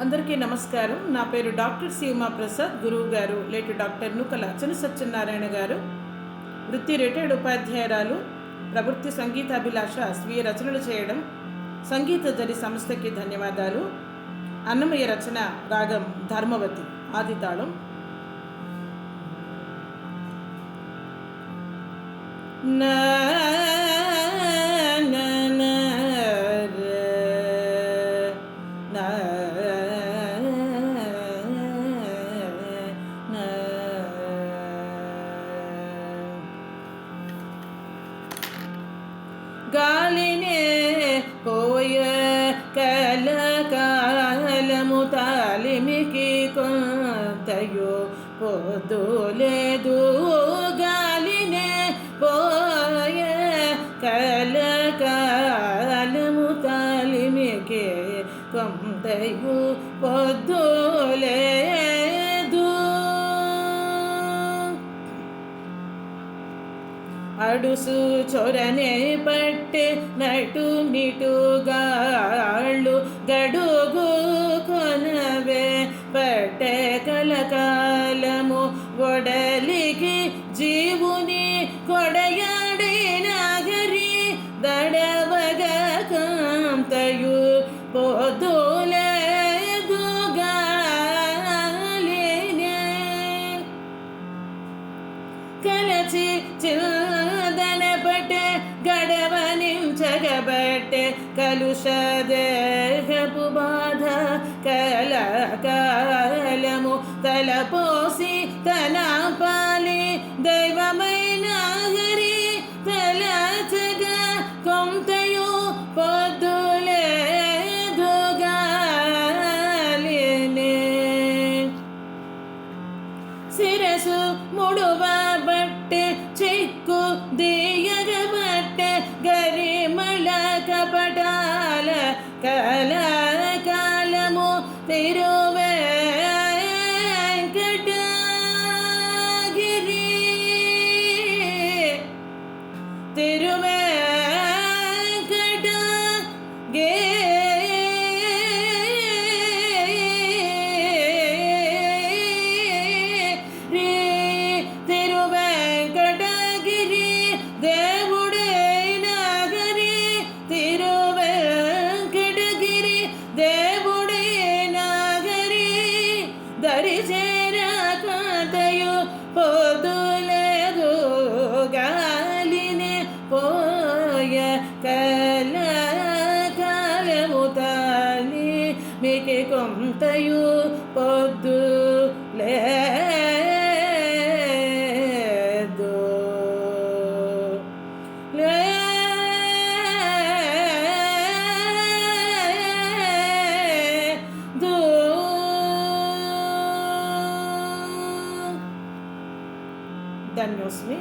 అందరికీ నమస్కారం. నా పేరు డాక్టర్ సీమా ప్రసాద్ గురువు గారు లేటు డాక్టర్ నూకల అచ్చన సత్యనారాయణ గారు. వృత్తి రిటైర్డ్ ఉపాధ్యాయురాలు ప్రవృత్తి సంగీతాభిలాష స్వీయ రచనలు చేయడం సంగీత జరి సంస్థకి ధన్యవాదాలు. అన్నమయ్య రచన రాగం ధర్మవతి ఆదితాళం. నా గాలినే పోయ కలకాలము తాలిమికి కొంతయో పొద్దులేదు. గాలినే పోయ కలకాలము తాలిమికి కొంతయు పొద్దులేదు. అడుసు చొరనే పట్టె నటు నిటుగాళ్ళు గడుగు కొనవే పట్టె కలకాలము ఒడలికి జీవుని కొడయాడి నాగరి దడవగ కాంతయు పొదులేదు కలచి చిల్ గడవనించగబట్టే కలుష దేహపు బాధ కలకాలము తలపోసి తన పాలి దైవమైన హరి తలచగా కొంతయు పొద్దులేదుగాలినే శిరసు ముడువబట్టె కలకాలము మీకు కొంతయు పొద్దు లేదు లేదు ధన్యోస్మి